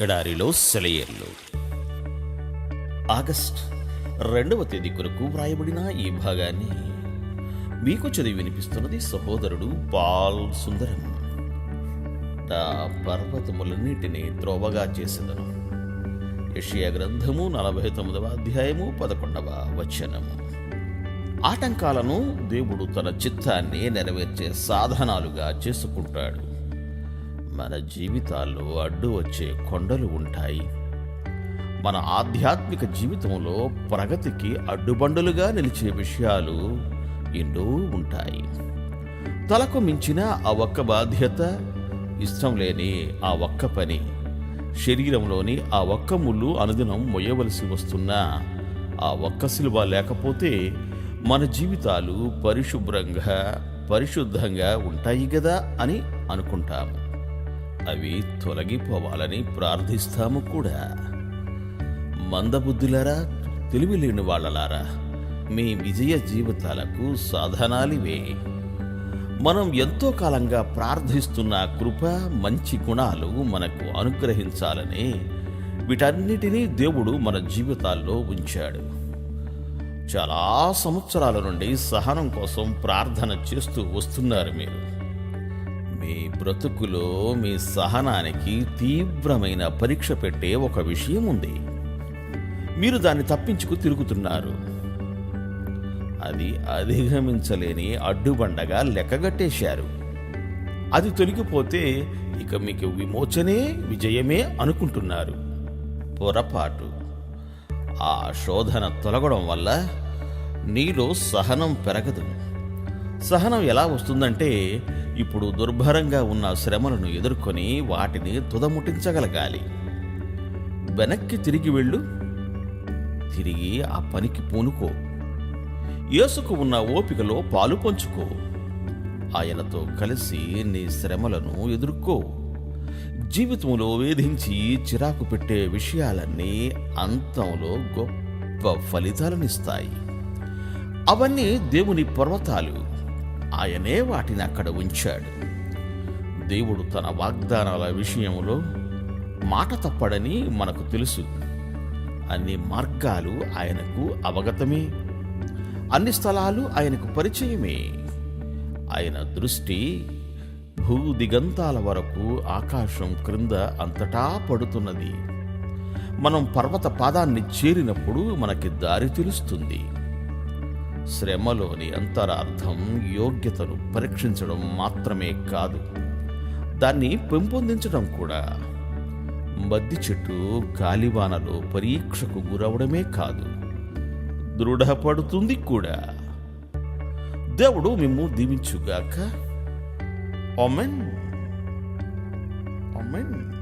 ఎడారిలో సెలయేర్లు. ఆగస్ట్ రెండవ తేదీ కొరకు వ్రాయబడిన ఈ భాగాన్ని మీకు చదివి వినిపిస్తున్నది సహోదరుడు పాల్ సుందరం. పర్వతములన్నిటిని పర్వతములన్నిటినీ త్రోవగా చేసేదను. యషియా గ్రంథము నలభై తొమ్మిదవ అధ్యాయము పదకొండవ వచనము. ఆటంకాలను దేవుడు తన చిత్తాన్ని నెరవేర్చే సాధనాలుగా చేసుకుంటాడు. మన జీవితాల్లో అడ్డు వచ్చే కొండలు ఉంటాయి. మన ఆధ్యాత్మిక జీవితంలో ప్రగతికి అడ్డుబండులుగా నిలిచే విషయాలు ఎన్నో ఉంటాయి. తలకు మించిన ఆ ఒక్క బాధ్యత ఇష్టం లేని ఆ ఒక్క పని శరీరంలోని ఆ ఒక్క ముళ్ళు అనుదినం మొయ్యవలసి వస్తున్న ఆ ఒక్క సిలువ లేకపోతే మన జీవితాలు పరిశుభ్రంగా పరిశుద్ధంగా ఉంటాయి కదా అని అనుకుంటాము. అవి తొలగిపోవాలని ప్రార్థిస్తాము కూడా. మందబుద్ధులారా తెలివి లేని వాళ్ళలారా మీ విజయ జీవితాలకు సాధనాలివే. మనం ఎంతో కాలంగా ప్రార్థిస్తున్న కృప మంచి గుణాలు మనకు అనుగ్రహించాలని వీటన్నిటినీ దేవుడు మన జీవితాల్లో ఉంచాడు. చాలా సంవత్సరాల నుండి సహనం కోసం ప్రార్థన చేస్తూ వస్తున్నారు మీరు. మీ బ్రతుకులో మీ సహనానికి తీవ్రమైన పరీక్ష పెట్టే ఒక విషయం ఉంది. మీరు దాన్ని తప్పించుకు తిరుగుతున్నారు. అది అధిగమించలేని అడ్డుబండగా లెక్కగట్టేశారు. అది తొలగిపోతే ఇక మీకు విమోచనే విజయమే అనుకుంటున్నారు. పొరపాటు. ఆ శోధన తొలగడం వల్ల నీలో సహనం పెరగదు. సహనం ఎలా వస్తుందంటే ఇప్పుడు దుర్భరంగా ఉన్న శ్రమలను ఎదుర్కొని వాటిని తుదముట్టించగలగాలి. వెనక్కి తిరిగి వెళ్ళు తిరిగి ఆ పనికి పూనుకో. యేసుకు ఉన్న ఓపికలో పాలు పంచుకో. ఆయనతో కలిసి నీ శ్రమలను ఎదుర్కో. జీవితంలో వేధించి చిరాకు పెట్టే విషయాలన్నీ అంతంలో గొప్ప ఫలితాలనిస్తాయి. అవన్నీ దేవుని పర్వతాలు. ఆయనే వాటిని అక్కడ ఉంచాడు. దేవుడు తన వాగ్దానాల విషయంలో మాట తప్పడని మనకు తెలుసు. అన్ని మార్గాలు ఆయనకు అవగతమే. అన్ని స్థలాలు ఆయనకు పరిచయమే. ఆయన దృష్టి భూ దిగంతాల వరకు ఆకాశం క్రింద అంతటా పడుతున్నది. మనం పర్వత పాదాన్ని చేరినప్పుడు మనకి దారి తెలుస్తుంది. శ్రమలోని అంతరార్థం యోగ్యతను పరీక్షించడం మాత్రమే కాదు. దాన్ని పెంపొందించడం కూడా. మద్ది చెట్టు గాలివానలో పరీక్షకు గురవడమే కాదు. దృఢపడుతుంది కూడా. దేవుడు మిమ్ము దీవించుగాక. Oman Oman